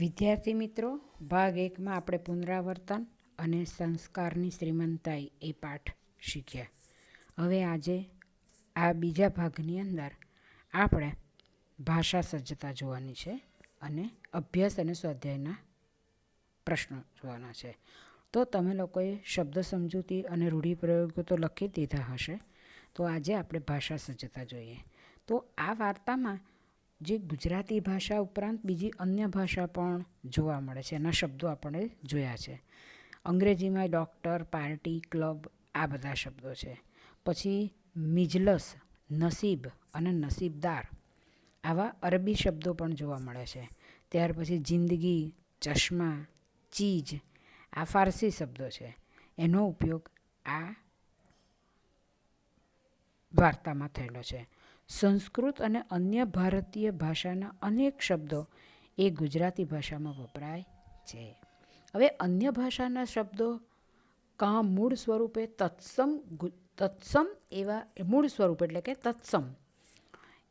વિદ્યાર્થી મિત્રો, ભાગ એકમાં આપણે પુનરાવર્તન અને સંસ્કારની શ્રીમંતાઈ એ પાઠ શીખ્યા. હવે આજે આ બીજા ભાગની અંદર આપણે ભાષા સજ્જતા જોવાની છે અને અભ્યાસ અને સ્વાધ્યાયના પ્રશ્નો જોવાના છે. તો તમે લોકોએ શબ્દ સમજૂતી અને રૂઢિપ્રયોગો તો લખી દીધા હશે. તો આજે આપણે ભાષા સજ્જતા જોઈએ. તો આ વાર્તામાં જે ગુજરાતી ભાષા ઉપરાંત બીજી અન્ય ભાષા પણ જોવા મળે છે. એના શબ્દો આપણે જોયા છે. અંગ્રેજીમાં ડૉક્ટર, પાર્ટી, ક્લબ આ બધા શબ્દો છે. પછી મિજલસ, નસીબ અને નસીબદાર આવા અરબી શબ્દો પણ જોવા મળે છે. ત્યાર પછી જિંદગી, ચશ્મા, ચીજ આ ફારસી શબ્દો છે. એનો ઉપયોગ આ વાર્તામાં થયેલો છે. સંસ્કૃત અને અન્ય ભારતીય ભાષાના અનેક શબ્દો એ ગુજરાતી ભાષામાં વપરાય છે. હવે અન્ય ભાષાના શબ્દો કાં મૂળ સ્વરૂપે તત્સમ તત્સમ એવા મૂળ સ્વરૂપ એટલે કે તત્સમ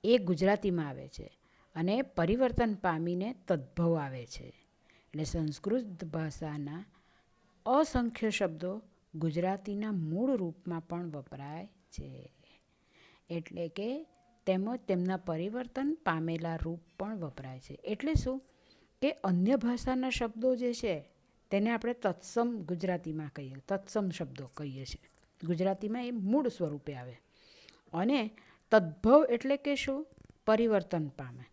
એ ગુજરાતીમાં આવે છે અને પરિવર્તન પામીને તદ્ભવ આવે છે. એટલે સંસ્કૃત ભાષાના અસંખ્ય શબ્દો ગુજરાતીના મૂળ રૂપમાં પણ વપરાય છે. એટલે કે તેમજ તેમના પરિવર્તન પામેલા રૂપ પણ વપરાય છે. એટલે શું? કે અન્ય ભાષાના શબ્દો જે છે, તેને આપણે તત્સમ ગુજરાતીમાં કહીએ, તત્સમ શબ્દો કહીએ છીએ. ગુજરાતીમાં એ મૂળ સ્વરૂપે આવે. અને તદ્ભવ એટલે કે શું? પરિવર્તન પામે.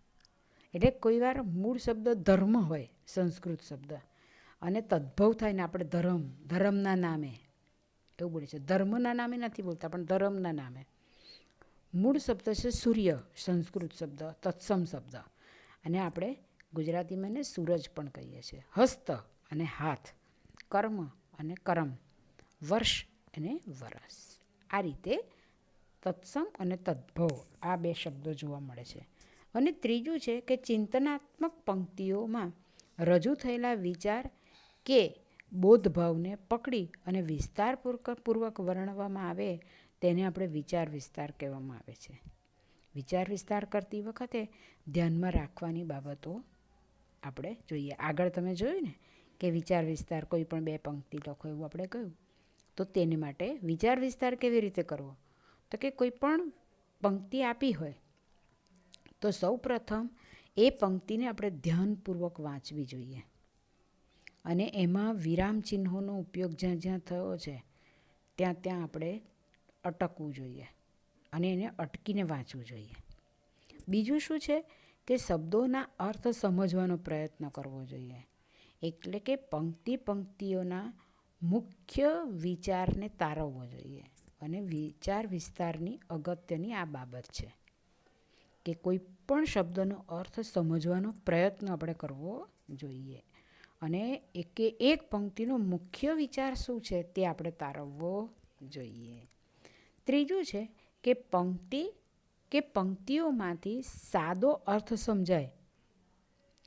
એટલે કોઈવાર મૂળ શબ્દ ધર્મ હોય, સંસ્કૃત શબ્દ, અને તદ્ભવ થાય ને આપણે ધર્મ, ધર્મના નામે. એવું બોલે છે. ધર્મના નામે નથી બોલતા, પણ ધર્મના નામે. મૂળ શબ્દ છે સૂર્ય, સંસ્કૃત શબ્દ, તત્સમ શબ્દ. અને આપણે ગુજરાતીમાં એને સૂરજ પણ કહીએ છીએ. હસ્ત અને હાથ, કર્મ અને કરમ, વર્ષ અને વરસ. આ રીતે તત્સમ અને તદ્ભવ આ બે શબ્દો જોવા મળે છે. અને ત્રીજું છે કે ચિંતનાત્મક પંક્તિઓમાં રજૂ થયેલા વિચાર કે બોધભાવને પકડી અને વિસ્તારપૂર્વક પૂર્વક વર્ણવવામાં આવે તેને આપણે વિચાર વિસ્તાર કહેવામાં આવે છે. વિચાર વિસ્તાર કરતી વખતે ધ્યાનમાં રાખવાની બાબતો આપણે જોઈએ. આગળ તમે જોયું ને કે વિચાર વિસ્તાર કોઈ પણ બે પંક્તિ લખો એવું આપણે કહ્યું, તો તેને માટે વિચાર વિસ્તાર કેવી રીતે કરવો? તો કે કોઈ પણ પંક્તિ આપી હોય, તો સૌ પ્રથમ એ પંક્તિને આપણે ધ્યાનપૂર્વક વાંચવી જોઈએ. અને એમાં વિરામ ચિહ્નોનો ઉપયોગ જ્યાં જ્યાં થયો છે, ત્યાં ત્યાં આપણે અટકવું જોઈએ અને એને અટકીને વાંચવું જોઈએ. બીજું શું છે કે શબ્દોના અર્થ સમજવાનો પ્રયત્ન કરવો જોઈએ. એટલે કે પંક્તિ પંક્તિઓના મુખ્ય વિચારને તારવવો જોઈએ અને વિચાર વિસ્તારની અગત્યની આ બાબત છે કે કોઈ પણ શબ્દનો અર્થ સમજવાનો પ્રયત્ન આપણે કરવો જોઈએ અને એકે એક પંક્તિનો મુખ્ય વિચાર શું છે તે આપણે તારવવો જોઈએ. ત્રીજું છે કે પંક્તિ, કે પંક્તિઓમાંથી સાદો અર્થ સમજાય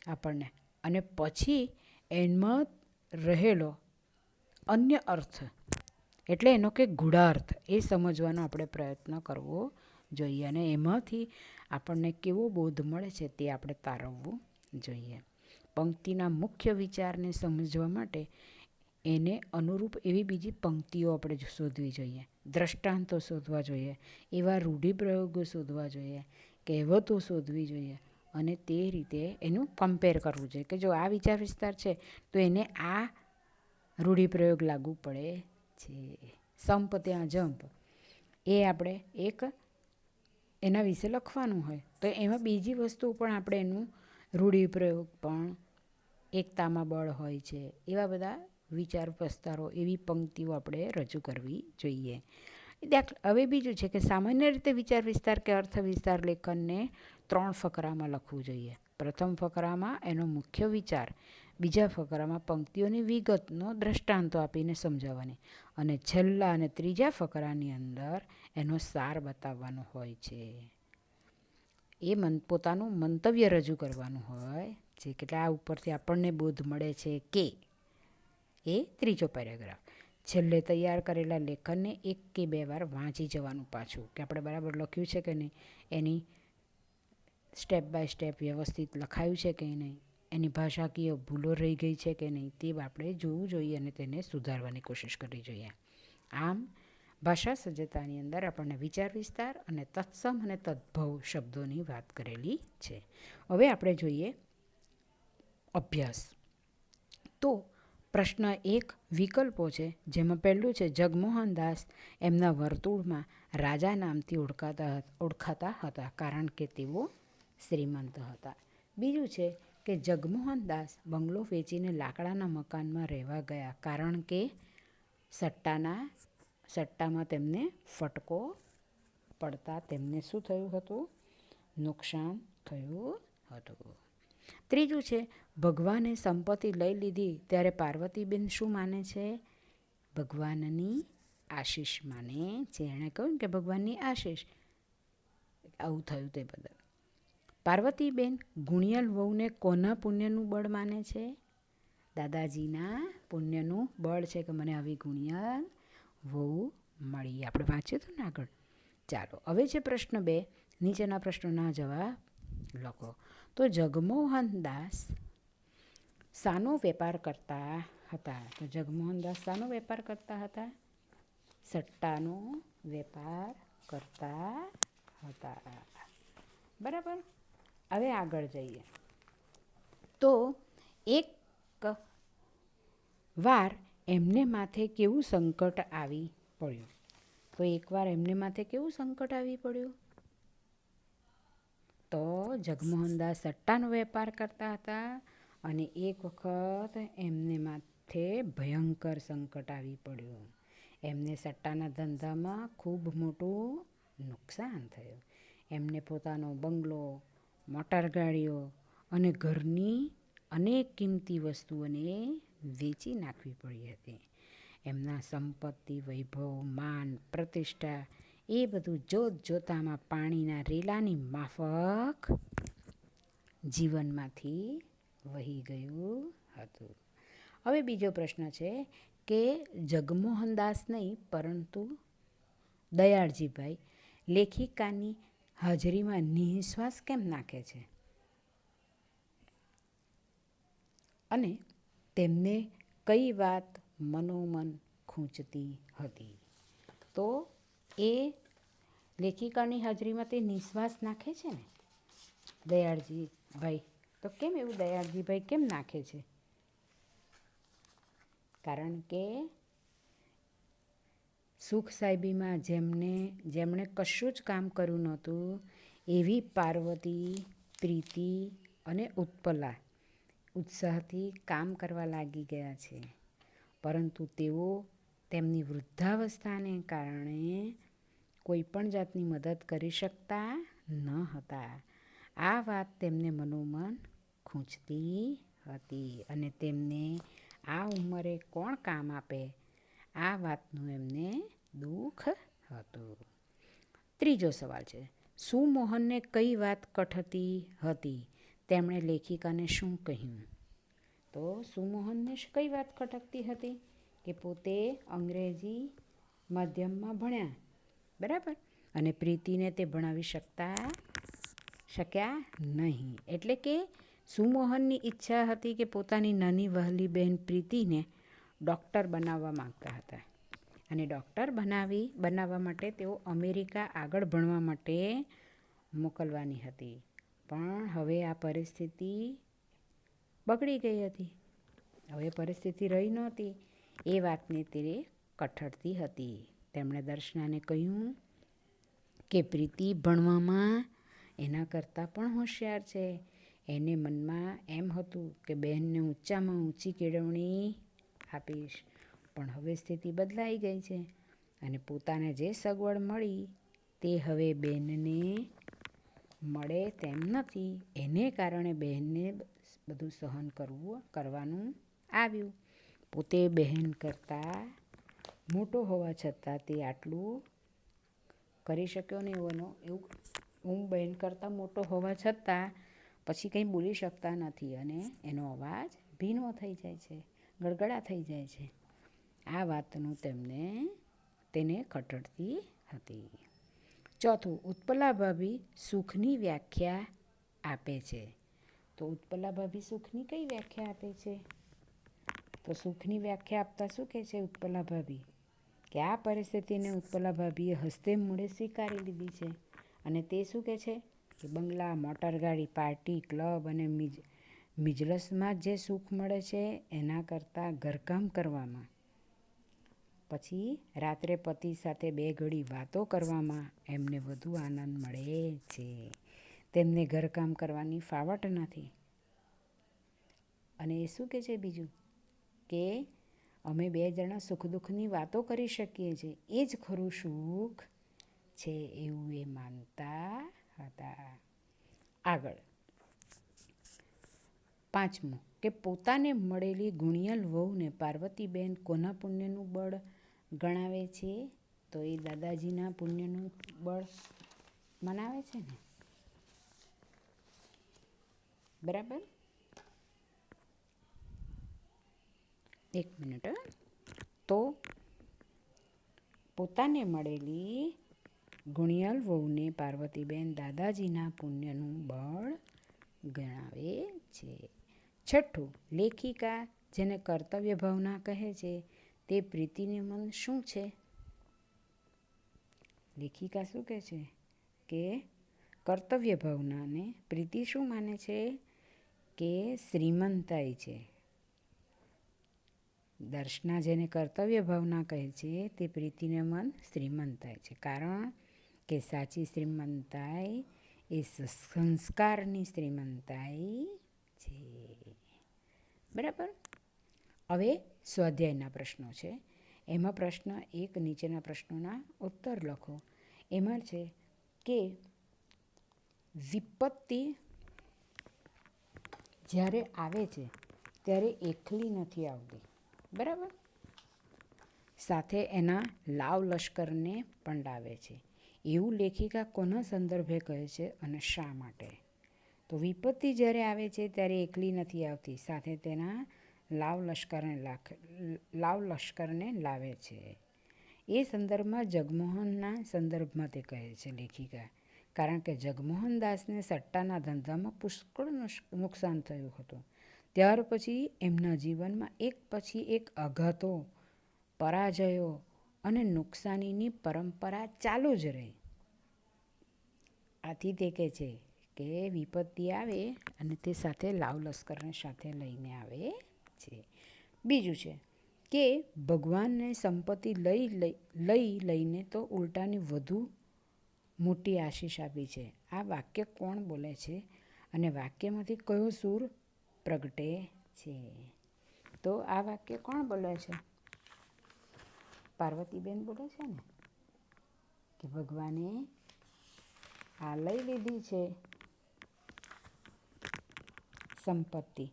આપણને. અને પછી એમાં રહેલો અન્ય અર્થ, એટલે એનો કે ગૂઢાર્થ એ સમજવાનો આપણે પ્રયત્ન કરવો જોઈએ. અને એમાંથી આપણને કેવો બોધ મળે છે તે આપણે તારવવું જોઈએ. પંક્તિના મુખ્ય વિચારને સમજવા માટે એને અનુરૂપ એવી બીજી પંક્તિઓ આપણે શોધવી જોઈએ. દ્રષ્ટાંતો શોધવા જોઈએ. એવા રૂઢિપ્રયોગો શોધવા જોઈએ. કહેવતો શોધવી જોઈએ. અને તે રીતે એનું કમ્પેર કરવું જોઈએ. કે જો આ વિચાર વિસ્તાર છે, તો એને આ રૂઢિપ્રયોગ લાગુ પડે છે. સંપ ત્યાં જંપ. એ આપણે એક એના વિશે લખવાનું હોય. તો એમાં બીજી વસ્તુ પણ આપણે એનું રૂઢિપ્રયોગ પણ એકતામાં બળ હોય છે. એવા બધા વિચાર પસ્તારો એવી પંક્તિઓ આપણે રજૂ કરવી જોઈએ. દાખલા હવે બીજું છે કે સામાન્ય રીતે વિચાર વિસ્તાર કે અર્થ વિસ્તાર લેખનને ત્રણ ફકરામાં લખવું જોઈએ. પ્રથમ ફકરામાં એનો મુખ્ય વિચાર, બીજા ફકરામાં પંક્તિઓની વિગતનો દ્રષ્ટાંતો આપીને સમજાવવાની અને છેલ્લા અને ત્રીજા ફકરાની અંદર એનો સાર બતાવવાનો હોય છે. એ મન, પોતાનું મંતવ્ય રજૂ કરવાનું હોય છે કેટલા આ ઉપરથી આપણને બોધ મળે છે કે એ ત્રીજો પેરેગ્રાફ. છેલ્લે તૈયાર કરેલા લેખનને એક કે બે વાર વાંચી જવાનું પાછું, કે આપણે બરાબર લખ્યું છે કે નહીં, એની સ્ટેપ બાય સ્ટેપ વ્યવસ્થિત લખાયું છે કે નહીં, એની ભાષાકીય ભૂલો રહી ગઈ છે કે નહીં, તે આપણે જોવું જોઈએ અને તેને સુધારવાની કોશિશ કરવી જોઈએ. આમ, ભાષા સજ્જતાની અંદર આપણને વિચાર વિસ્તાર અને તત્સમ અને તદ્ભવ શબ્દોની વાત કરેલી છે. હવે આપણે જોઈએ અભ્યાસ. તો પ્રશ્ન એક વિકલ્પો છે, જેમાં પહેલું છે, જગમોહન દાસ એમના વર્તુળમાં રાજા નામથી ઓળખાતા ઓળખાતા હતા, કારણ કે તેઓ શ્રીમંત હતા. બીજું છે કે જગમોહન દાસ બંગલો વેચીને લાકડાના મકાનમાં રહેવા ગયા, કારણ કે સટ્ટાના, સટ્ટામાં તેમને ફટકો પડતા તેમને શું થયું હતું? નુકસાન થયું હતું. ત્રીજું છે, ભગવાને સંપત્તિ લઈ લીધી, ત્યારે પાર્વતીબેન શું માને છે? ભગવાનની આશીષ માને છે. એણે કહ્યું કે ભગવાનની આશીષ. આવું થયું તે બદલ. પાર્વતીબેન ગુણિયલ વહુને કોના પુણ્યનું બળ માને છે? દાદાજીના પુણ્યનું બળ છે કે મને આવી ગુણિયલ વહુ મળી. આપણે વાંચ્યું હતું ને આગળ. ચાલો, હવે છે પ્રશ્ન બે, નીચેના પ્રશ્નોના જવાબ લખો. તો જગમોહન દાસ શાનો વેપાર કરતા હતા? તો જગમોહન દાસ શાનો વેપાર કરતા હતા? સટ્ટાનો વેપાર કરતા હતા. બરાબર? હવે આગળ જઈએ. તો એક વાર એમને માથે કેવું સંકટ આવી પડ્યું? તો એકવાર એમને માથે કેવું સંકટ આવી પડ્યું? તો જગમોહનદાસ સટ્ટાનો વેપાર કરતા હતા અને એક વખત એમને માથે ભયંકર સંકટ આવી પડ્યું. એમને સટ્ટાના ધંધામાં ખૂબ મોટું નુકસાન થયું. એમને પોતાનો બંગલો મોટરગાડીઓ અને ઘરની અનેક કિંમતી વસ્તુઓને વેચી નાખવી પડી હતી. એમના સંપત્તિ, વૈભવ, માન, પ્રતિષ્ઠા એ બધું જોત જોતામાં પાણીના રેલાની માફક જીવનમાંથી વહી ગયું હતું. હવે બીજો પ્રશ્ન છે કે જગમોહનદાસ નહીં, પરંતુ દયાળજીભાઈ લેખિકાની હાજરીમાં નિઃશ્વાસ કેમ નાખે છે? અને તેમને કઈ વાત મનોમન ખૂંચતી હતી? તો એ લેખિકાની હાજરીમાં તે નિશ્વાસ નાખે છે ને? દયાળજી ભાઈ, તો કેમ એવું દયાળજીભાઈ કેમ નાખે છે? કારણ કે સુખ સાહેબીમાં જેમને, જેમણે કશું જ કામ કર્યું નહોતું, એવી પાર્વતી, પ્રીતિ અને ઉત્પલા ઉત્સાહથી કામ કરવા લાગી ગયા છે. પરંતુ તેઓ તેમની વૃદ્ધાવસ્થાને કારણે કોઈ પણ જાતની મદદ કરી શકતા ન હતા. આ વાત તેમને મનોમન ખૂંચતી હતી અને તેમને આ ઉંમરે કોણ કામ આપે? આ વાતનું એમને દુઃખ હતું. ત્રીજો સવાલ છે સુમોહનને કઈ વાત કઠતી હતી? તેમણે લેખિકાને શું કહ્યું? તો સુમોહનને કઈ વાત ખટકતી હતી? કે પોતે અંગ્રેજી માધ્યમમાં ભણ્યા. બરાબર? અને પ્રીતિને તે ભણાવી શકતા શક્યા નહીં. એટલે કે સુમોહનની ઈચ્છા હતી કે પોતાની નાની વહલી બહેન પ્રીતિને ડૉક્ટર બનાવવા માંગતા હતા. અને ડૉક્ટર બનાવી, બનાવવા માટે તેઓ અમેરિકા આગળ ભણવા માટે મોકલવાની હતી. પણ હવે આ પરિસ્થિતિ બગડી ગઈ હતી. હવે પરિસ્થિતિ રહી નહોતી. એ વાતને તે કઠડતી હતી. તેમણે દર્શનાને કહ્યું કે, પ્રીતિ, ભણવામાં એના કરતાં પણ હોશિયાર છે. એને મનમાં એમ હતું કે, બહેનને ઊંચામાં ઊંચી કેળવણી આપીશ. પણ હવે સ્થિતિ બદલાઈ ગઈ છે અને પોતાને જે સગવડ મળી તે હવે બહેનને મળે તેમ નથી. એને કારણે બહેનને બધું સહન કરવું, કરવાનું આવ્યું. પોતે બહેન કરતાં મોટો હોવા છતાં તે આટલું કરી શક્યો નહીં એનો એવું હું બહેન કરતાં મોટો હોવા છતાં પછી કંઈ બોલી શકતા નથી અને એનો અવાજ ભીનો થઈ જાય છે ગળગળા થઈ જાય છે. આ વાતનું તેમને તેને ખટડતી હતી. ચોથું, ઉત્પલા ભાભી સુખની વ્યાખ્યા આપે છે. તો ઉત્પલા ભાભી સુખની કઈ વ્યાખ્યા આપે છે? તો સુખની વ્યાખ્યા આપતા શું કહે છે ઉત્પલા ભાભી? કે આ પરિસ્થિતિને ઉત્પલા ભાભીએ હસ્તે મૂળે સ્વીકારી લીધી છે. અને તે શું કહે છે? કે બંગલા મોટરગાડી પાર્ટી, ક્લબ અને મિજ, મિજલસમાં જે સુખ મળે છે એના કરતાં ઘરકામ કરવામાં. પછી રાત્રે પતિ સાથે બે ઘડી વાતો કરવામાં એમને વધુ આનંદ મળે છે. તેમને ઘરકામ કરવાની ફાવટ નથી. અને એ શું કહે છે બીજું? કે અમે બે જણા સુખ દુઃખની વાતો કરી શકીએ છીએ. એ જ ખરું સુખ છે એવું એ માનતા હતા. આગળ. પાંચમું, કે પોતાને મળેલી ગુણિયલ વહુને પાર્વતીબેન કોના પુણ્યનું બળ ગણાવે છે? તો એ દાદાજીના પુણ્યનું બળ મનાવે છે ને? બરાબર? એક મિનિટ. તો પોતાને મળેલી ગુણિયલ વહુને પાર્વતીબેન દાદાજીના પુણ્યનું બળ ગણાવે છે. છઠ્ઠું, લેખિકા, જેને કર્તવ્ય ભાવના કહે છે, તે પ્રીતિને મન શું છે? લેખિકા શું કહે છે? કે કર્તવ્ય ભાવનાને પ્રીતિ શું માને છે? કે શ્રીમંતાઈ છે. દર્શના જેને કર્તવ્ય ભાવના કહે છે, તે પ્રીતિને મન શ્રીમંતાય છે. કારણ કે સાચી શ્રીમંતાઈ એ સંસ્કારની શ્રીમંતાઈ છે. બરાબર? હવે સ્વાધ્યાયના પ્રશ્નો છે. એમાં પ્રશ્ન એક, નીચેના પ્રશ્નોના ઉત્તર લખો. એમાં છે કે વિપત્તિ જ્યારે આવે છે, ત્યારે એકલી નથી આવતી. બરાબર? સાથે એના લાવ લશ્કરને પણ લાવે છે. એવું લેખિકા કોના સંદર્ભે કહે છે અને શા માટે? તો વિપત્તિ જ્યારે આવે છે ત્યારે એકલી નથી આવતી, સાથે તેના લાવ લશ્કરને લાખ, લાવ લશ્કરને લાવે છે. એ સંદર્ભમાં જગમોહનના સંદર્ભમાં તે કહે છે લેખિકા, કારણ કે જગમોહન દાસને સટ્ટાના ધંધામાં પુષ્કળ નુકસાન થયું હતું. ત્યાર પછી એમના જીવનમાં એક પછી એક આઘાતો પરાજયો અને નુકસાનીની પરંપરા ચાલુ જ રહી. આથી તે કહે છે કે વિપત્તિ આવે અને તે સાથે લાવ લશ્કરને સાથે લઈને આવે છે. બીજું છે કે ભગવાનને સંપત્તિ લઈ લઈ લઈ લઈને તો ઉલટાની વધુ મોટી આશીષ આપી છે. આ વાક્ય કોણ બોલે છે? અને વાક્યમાંથી કયો સૂર પ્રગટે છે. તો આ વાક્ય કોણ બોલે છે? પાર્વતીબેન બોલે છે ને? કે ભગવાને આ લઈ લીધી છે સંપત્તિ.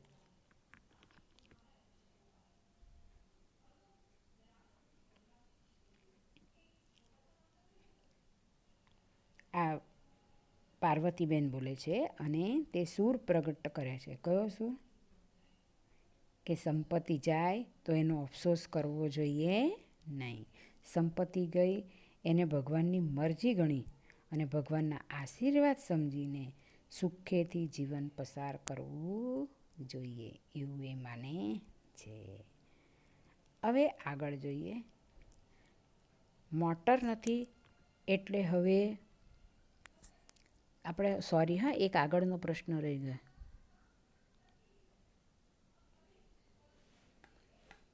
આ પાર્વતીબેન બોલે છે અને તે સૂર પ્રગટ કરે છે. કયો સૂર? કે સંપત્તિ જાય તો એનો અફસોસ કરવો જોઈએ નહીં. સંપત્તિ ગઈ, એને ભગવાનની મરજી ગણી અને ભગવાનના આશીર્વાદ સમજીને સુખેથી જીવન પસાર કરવું જોઈએ, એવું એ માને છે. હવે આગળ જોઈએ. મોટર નથી એટલે હવે આપણે સોરી હા, એક આગળનો પ્રશ્ન રહી ગયો.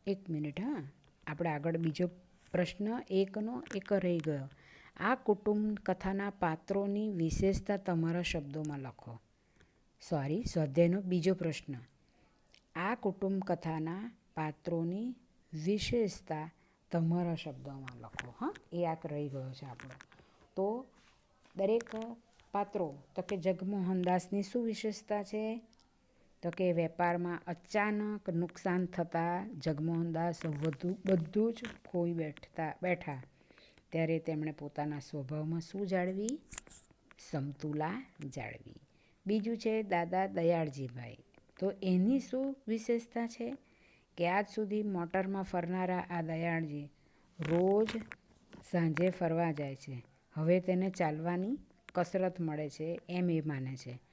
એક મિનિટ, હા. આપણે આગળ બીજો પ્રશ્ન, એકનો એક રહી ગયો. આ કુટુંબ કથાના પાત્રોની વિશેષતા તમારા શબ્દોમાં લખો. સોરી સ્વાધ્યાયનો બીજો પ્રશ્ન. આ કુટુંબ કથાના પાત્રોની વિશેષતા તમારા શબ્દોમાં લખો, હા. એ આ રહી ગયો છે આપણો. તો દરેક પાત્રો, તો કે જગમોહનદાસની શું વિશેષતા છે? તો કે વેપારમાં અચાનક નુકસાન થતાં જગમોહનદાસ વધુ, બધું જ ખોઈ બેઠતા, બેઠા. ત્યારે તેમણે પોતાના સ્વભાવમાં શું જાળવી? સમતુલા જાળવી. બીજું છે દાદા દયાળજીભાઈ. તો એની શું વિશેષતા છે? કે આજ સુધી મોટરમાં ફરનારા આ દયાળજી રોજ સાંજે ફરવા જાય છે. હવે તેને ચાલવાની કસરત મળે છે એમ એ માને છે.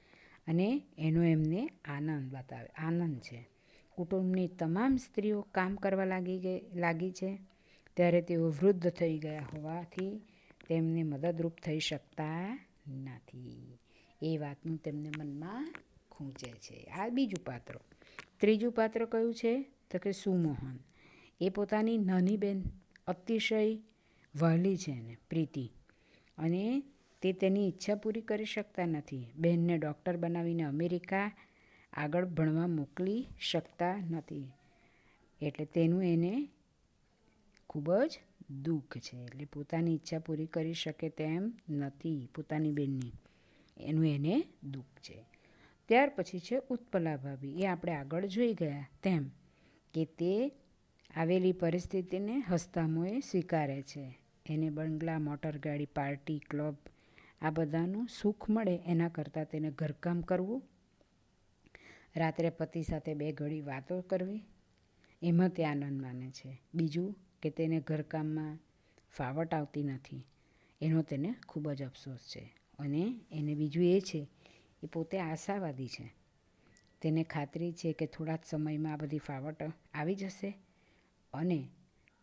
અને એનો એમને આનંદ બતાવે, આનંદ છે. કુટુંબની તમામ સ્ત્રીઓ કામ કરવા લાગી ગઈ, લાગી છે. ત્યારે તેઓ વૃદ્ધ થઈ ગયા હોવાથી તેમને મદદરૂપ થઈ શકતા નથી. એ વાતનું તેમને મનમાં ખૂંચે છે. આ બીજું પાત્ર. ત્રીજું પાત્ર કયું છે? તો કે સુમોહન. એ પોતાની નાની બેન અતિશય વહલી છે એને, પ્રીતિ. અને તે તેની ઈચ્છા પૂરી કરી શકતા નથી. બહેનને ડૉક્ટર બનાવીને અમેરિકા આગળ ભણવા મોકલી શકતા નથી. એટલે તેનું એને ખૂબ જ દુઃખ છે. એટલે પોતાની ઈચ્છા પૂરી કરી શકે તેમ નથી પોતાની બહેનની. એનું એને દુઃખ છે. ત્યાર પછી છે ઉત્પલા ભાભી. એ આપણે આગળ જોઈ ગયા તેમ કે તે આવેલી પરિસ્થિતિને હસ્તામોએ સ્વીકારે છે. એને બંગલા, મોટરગાડી, પાર્ટી, ક્લબ આ બધાનું સુખ મળે એના કરતાં તેને ઘરકામ કરવું. રાત્રે પતિ સાથે બે ઘડી વાતો કરવી. એમાં તે આનંદ માને છે. બીજું કે તેને ઘરકામમાં ફાવટ આવતી નથી. એનો તેને ખૂબ જ અફસોસ છે. અને એને બીજું એ છે એ પોતે આશાવાદી છે. તેને ખાતરી છે કે થોડા જ સમયમાં આ બધી ફાવટ આવી જશે અને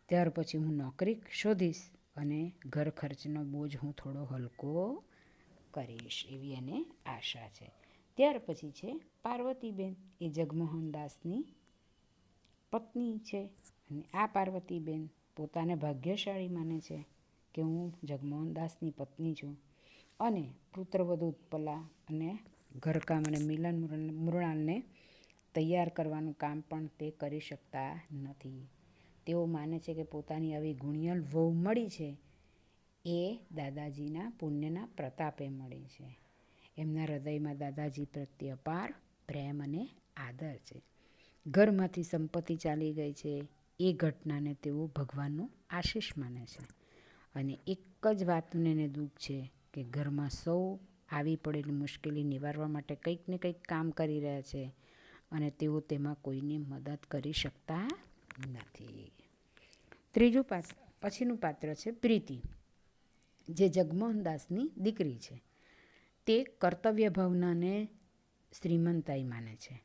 ત્યાર પછી હું નોકરી શોધીશ અને ઘર ખર્ચનો બોજ હું થોડો હલકો કરીશ એવી એને આશા છે. ત્યાર પછી છે પાર્વતીબેન. એ જગમોહન દાસની પત્ની છે અને આ પાર્વતીબેન પોતાને ભાગ્યશાળી માને છે કે હું જગમોહન દાસની પત્ની છું. અને પુત્રવધુ ઉત્પલા અને ઘરકામ અને મિલન મૃણાલને તૈયાર કરવાનું કામ પણ તે કરી શકતા નથી. તેઓ માને છે કે પોતાની આવી ગુણિયલ વહુ મળી છે એ દાદાજીના પુણ્યના પ્રતાપે મળી છે. એમના હૃદયમાં દાદાજી પ્રત્યે અપાર પ્રેમ અને આદર છે. ઘરમાંથી સંપત્તિ ચાલી ગઈ છે. એ ઘટનાને તેઓ ભગવાનનું આશીષ માને છે. અને એક જ વાતનું એને દુઃખ છે કે ઘરમાં સૌ આવી પડેલી મુશ્કેલી નિવારવા માટે કંઈક ને કંઈક કામ કરી રહ્યા છે અને તેઓ તેમાં કોઈની મદદ કરી શકતા નથી. ત્રીજું પાત્ર, પછીનું પાત્ર છે પ્રીતિ. જે જગમોહનદાસની દીકરી છે, તે કર્તવ્ય ભાવનાને શ્રીમંતાઈ માને છે.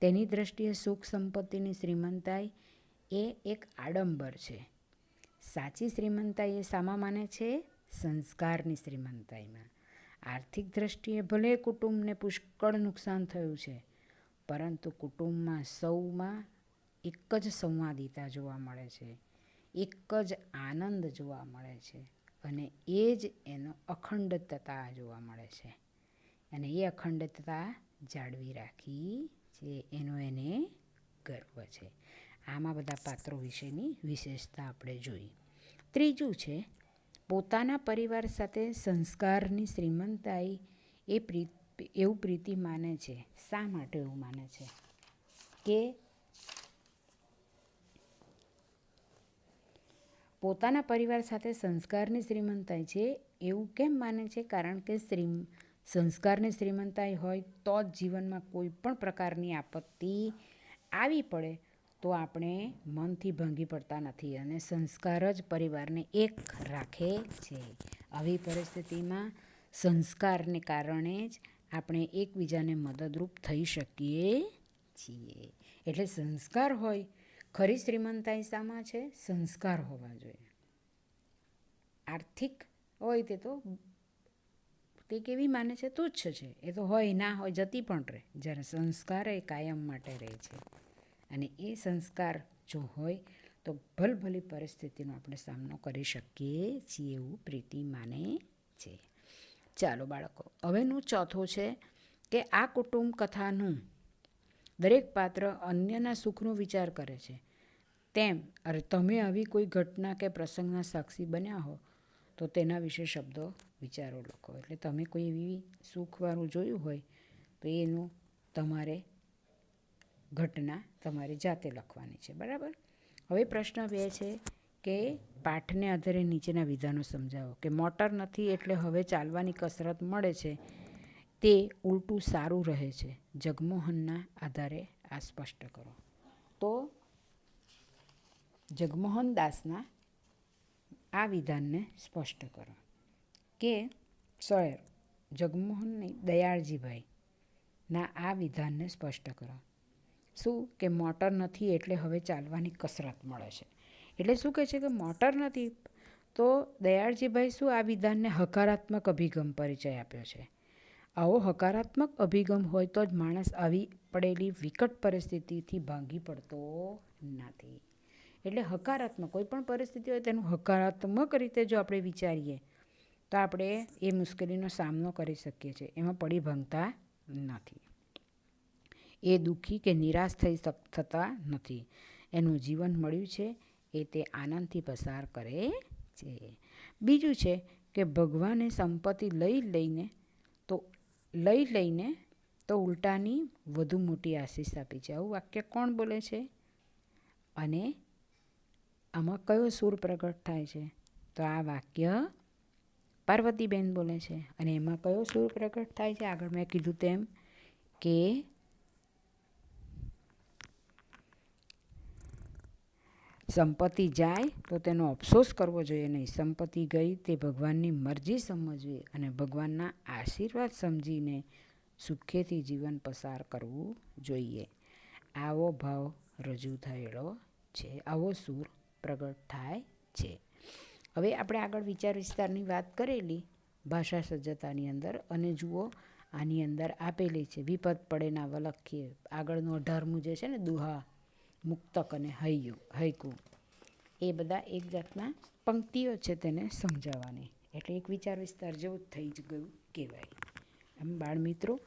તેની દ્રષ્ટિએ સુખ સંપત્તિની શ્રીમંતાઈ એ એક આડંબર છે. સાચી શ્રીમંતાઈ એ સામા માને છે? સંસ્કારની શ્રીમંતાઈમાં. આર્થિક દ્રષ્ટિએ ભલે કુટુંબને પુષ્કળ નુકસાન થયું છે, પરંતુ કુટુંબમાં સૌમાં એક જ સંવાદિતા જોવા મળે છે, એક જ આનંદ જોવા મળે છે. અને એ જ એનો અખંડતા જોવા મળે છે. અને એ અખંડતા જાળવી રાખી છે એનો એને ગર્વ છે. આમાં બધા પાત્રો વિશેની વિશેષતા આપણે જોઈ. ત્રીજું છે, પોતાના પરિવાર સાથે સંસ્કારની શ્રીમંતાઈ એ પ્રીત એવું પ્રીતિ માને છે. શા માટે એવું માને છે? કે પોતાના પરિવાર સાથે સંસ્કારની શ્રીમંતાઈ છે, એવું કેમ માને છે? કારણ કે શ્રી સંસ્કારની શ્રીમંતાઈ હોય તો જ જીવનમાં કોઈ પણ પ્રકારની આપત્તિ આવી પડે તો આપણે મનથી ભાંગી પડતા નથી અને સંસ્કાર જ પરિવારને એક રાખે છે. આવી પરિસ્થિતિમાં સંસ્કારને કારણે જ આપણે એકબીજાને મદદરૂપ થઈ શકીએ છીએ. એટલે સંસ્કાર હોય ખરી શ્રીમંતાઈ શામાં છે? સંસ્કાર હોવા જોઈએ. આર્થિક હોય તે તો તે કેવી માને છે? તુચ્છ છે. એ તો હોય, ના હોય, જતી પણ રહે. જ્યારે સંસ્કાર એ કાયમ માટે રહે છે. અને એ સંસ્કાર જો હોય, તો ભલભલી પરિસ્થિતિનો આપણે સામનો કરી શકીએ છીએ એવું પ્રીતિ માને છે. ચાલો બાળકો, હવેનું ચોથું છે કે આ કુટુંબ કથાનું દરેક પાત્ર અન્યના સુખનો વિચાર કરે છે. તેમ, અરે તમે આવી કોઈ ઘટના કે પ્રસંગના સાક્ષી બન્યા હો, તો તેના વિશે શબ્દો વિચારો લખો એટલે તમે કોઈ એવી સુખવાળું જોયું હોય, તો એનું તમારે ઘટના તમારે જાતે લખવાની છે. બરાબર? હવે પ્રશ્ન બે છે કે પાઠને આધારે નીચેના વિધાનો સમજાવો. કે મોટર નથી એટલે હવે ચાલવાની કસરત મળે છે તે ઉલટું સારું રહે છે. જગમોહનના આધારે આ સ્પષ્ટ કરો. તો જગમોહન દાસના આ વિધાનને સ્પષ્ટ કરો કે સર જગમોહન નહીં દયાળજીભાઈ ના આ વિધાનને સ્પષ્ટ કરો. શું કે મોટર નથી એટલે હવે ચાલવાની કસરત મળે છે? એટલે શું કહે છે કે મોટર નથી? તો દયાળજીભાઈ શું આ વિધાનને હકારાત્મક અભિગમ પરિચય આપ્યો છે? આવો હકારાત્મક અભિગમ હોય તો જ માણસ આવી પડેલી વિકટ પરિસ્થિતિથી ભાંગી પડતો નથી. એટલે હકારાત્મક કોઈ પણ પરિસ્થિતિ હોય તેનું હકારાત્મક રીતે જો આપણે વિચારીએ, તો આપણે એ મુશ્કેલીનો સામનો કરી શકીએ છીએ. એમાં પડી ભાંગતા નથી. એ દુઃખી કે નિરાશ થઈ થતા નથી. એનું જીવન મળ્યું છે, એ તે આનંદથી પસાર કરે છે. બીજું છે કે ભગવાને સંપત્તિ લઈ લઈને લઈ લઈને તો ઉલટાની વધુ મોટી આશીષ આપી છે. આવું વાક્ય કોણ બોલે છે? અને આમાં કયો સૂર પ્રગટ થાય છે? તો આ વાક્ય પાર્વતીબેન બોલે છે. અને એમાં કયો સૂર પ્રગટ થાય છે? આગળ મેં કીધું તેમ કે સંપત્તિ જાય તો તેનો અફસોસ કરવો જોઈએ નહીં. સંપત્તિ ગઈ તે ભગવાનની મરજી સમજવી અને ભગવાનના આશીર્વાદ સમજીને સુખેથી જીવન પસાર કરવું જોઈએ. આવો ભાવ રજૂ થયેલો છે. આવો સૂર પ્રગટ થાય છે. હવે આપણે આગળ વિચાર વિસ્તારની વાત કરેલી ભાષા સજ્જતાની અંદર અને જુઓ આની અંદર આપેલી છે. વિપદ પડે ના વલખીએ. આગળનું અઢારમું જે છે ને દુહા, મુક્તક અને હૈયું, હૈકુ. એ બધા એક જાતના પંક્તિઓ છે તેને સમજાવવાની. એટલે એક વિચાર વિસ્તાર જેવું થઈ જ ગયું કહેવાય. આમ બાળ મિત્રો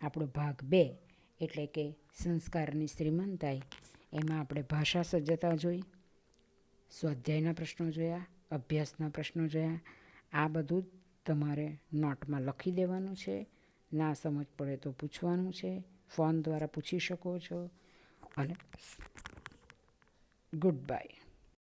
આપણો ભાગ બે એટલે કે સંસ્કારની શ્રીમંતાઈ, એમાં આપણે ભાષા સજ્જતા જોઈ, સ્વાધ્યાયના પ્રશ્નો જોયા, અભ્યાસના પ્રશ્નો જોયા. આ બધું તમારે નોટમાં લખી દેવાનું છે. ના સમજ પડે તો પૂછવાનું છે. ફોન દ્વારા પૂછી શકો છો. અને ગુડ બાય.